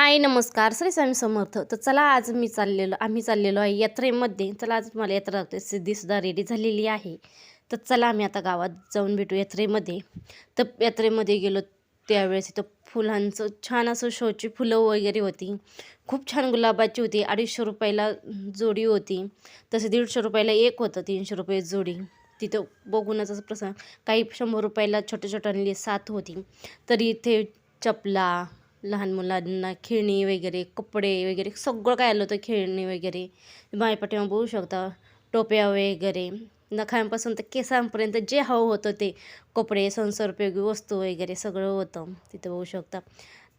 हाय नमस्कार. श्री स्वामी समर्थ. तर चला आज मी चाललेलो आम्ही चाललेलो आहे यात्रेमध्ये. चला आज मला यात्रा लागते सिद्धीसुद्धा रेडी झालेली आहे. तर चला आम्ही आता गावात जाऊन भेटू यात्रेमध्ये. तर यात्रेमध्ये गेलो त्यावेळेस इथं फुलांचं छान असं शोची फुलं वगैरे होती. खूप छान गुलाबाची होती अडीचशे रुपयाला जोडी होती. तसे दीडशे रुपयाला एक होतं तीनशे रुपये जोडी. तिथं बघूनच असं प्रसंग काही शंभर रुपयाला छोट्या छोट्यांनी साथ होती. तर इथे चपला लहान मुलांना खेळणी वगैरे कपडे वगैरे सगळं काय आलं होतं खेळणी वगैरे. माय पाठीमा बघू शकता टोप्या वगैरे. नखांपासून तर केसांपर्यंत जे हवं होतं ते. कपडे संसारोपयोगी वस्तू वगैरे सगळं होतं. तिथं बघू शकता.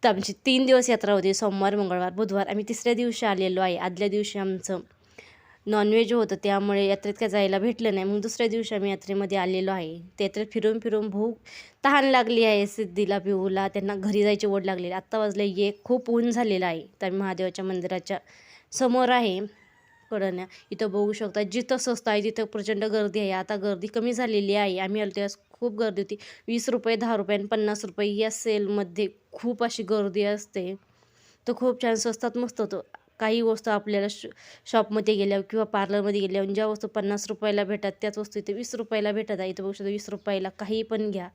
तर आमची तीन दिवस यात्रा होती सोमवार मंगळवार बुधवार. आम्ही तिसऱ्या दिवशी आलेलो आहे. आदल्या दिवशी आमचं नॉनव्हेज होतं त्यामुळे यात्रेत काय जायला भेटलं नाही. मग दुसऱ्या दिवशी आम्ही यात्रेमध्ये आलेलो आहे. त्या यात्रेत फिरून फिरून भूक तहान लागली आहे सिद्धीला पिऊला त्यांना घरी जायची ओढ लागलेली आत्ता वाजले ये खूप ऊन झालेलं आहे. तर आम्ही महादेवाच्या मंदिराच्या समोर आहे. कडण्या इथं बघू शकता जिथं स्वस्त आहे तिथं प्रचंड गर्दी आहे. आता गर्दी कमी झालेली आहे. आम्ही आलो तेव्हा खूप गर्दी होती. वीस रुपये दहा रुपये आणि पन्नास रुपये या सेलमध्ये खूप अशी गर्दी असते. तर खूप छान स्वस्तात मस्त होतो. काही वस्तू आपल्याला श शॉपमध्ये गेल्यावर किंवा पार्लरमध्ये गेल्यावर ज्या वस्तू पन्नास रुपयाला भेटतात त्याच वस्तू इथे वीस रुपयाला भेटत आहे. इथं बघू शकतो वीस रुपयाला काही पण घ्या.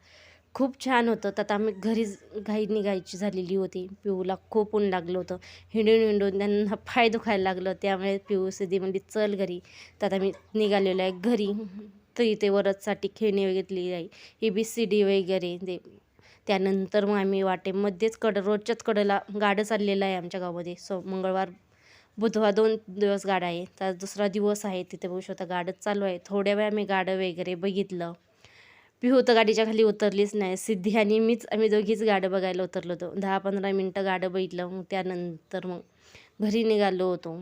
खूप छान होतं. तर आता आम्ही घरीच घाई निघायची झालेली होती. पिऊला खूप ऊन लागलं होतं. हिंडून हिंडून त्यांना पाय दुखायला लागलं. त्यामुळे पिऊ सिद्धी म्हणजे चल घरी. तर आता मी निघालेलो आहे घरी. तर इथे वरदसाठी खेळणी वगैरे आहे. ए बी सी डी वगैरे. ते त्यानंतर मग आम्ही वाटेमध्येच कड रोजच्याच कडेला गाडं चाललेलं आहे आमच्या गावामध्ये. सो मंगळवार बुधवार दोन दिवस गाडा आहे तर दुसरा दिवस आहे तिथे बघू शकता गाडच चालू आहे. थोड्या वेळा आम्ही गाडं वगैरे बघितलं. पिहू तर गाडीच्या खाली उतरलीच नाही. सिद्धी आणि मीच आम्ही दोघीच गाडं बघायला उतरलो होतो. दहा पंधरा मिनटं गाडं बघितलं मग त्यानंतर मग घरी निघालो होतो.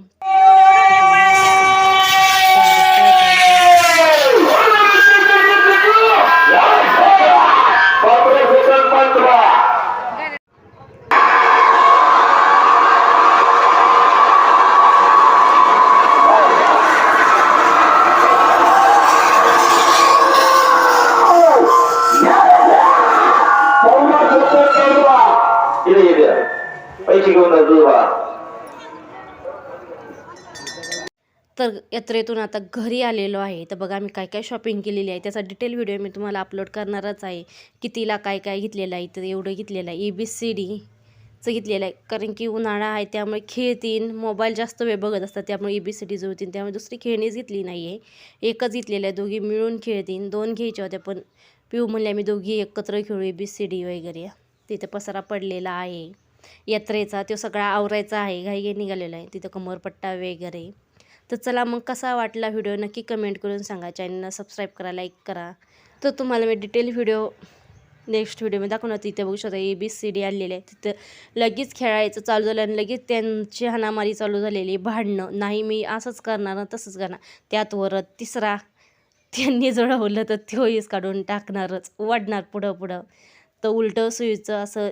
पैसे तर यात्रेतून आता घरी आलेलो आहे. तर बघा मी काय काय शॉपिंग केलेली आहे. त्याचा डिटेल व्हिडिओ मी तुम्हाला अपलोड करणारच आहे. कितीला काय काय घेतलेलं आहे तर एवढं घेतलेलं आहे. ए बी सी डीचं घेतलेलं आहे. कारण की उन्हाळा आहे त्यामुळे खेळतीन मोबाईल जास्त वेळ बघत असतात त्यामुळे ए बी सी डी जुळतील त्यामुळे दुसरी खेळणीच घेतली नाही आहे एकच घेतलेलं आहे दोघी मिळून खेळतीन दोन घ्यायच्या होत्या पण पिऊ म्हणले आम्ही दोघी एकत्र खेळू ए बी सी डी वगैरे. तिथे पसारा पडलेला आहे. यात्रेचा तो सगळा आवरायचा आहे घाई निघालेला आहे तिथं कमरपट्टा वगैरे. तर चला मग कसा वाटला व्हिडिओ नक्की कमेंट करून सांगा. चॅनलला सबस्क्राईब करा लाईक करा. तर तुम्हाला मी डिटेल व्हिडिओ नेक्स्ट व्हिडिओमध्ये दाखवणार तिथे बघू शकता ए बी सी डी आलेले आहे तिथं लगेच खेळायचं चालू झालं आणि लगेच त्यांची हाणामारी चालू झालेली भांडणं नाही मी असंच करणार तसंच करणार. त्यात वरत तिसरा त्यांनी जळवलं तर तोहीच काढून टाकणारच वाढणार पुढं पुढं. तर उलटं सुईचं असं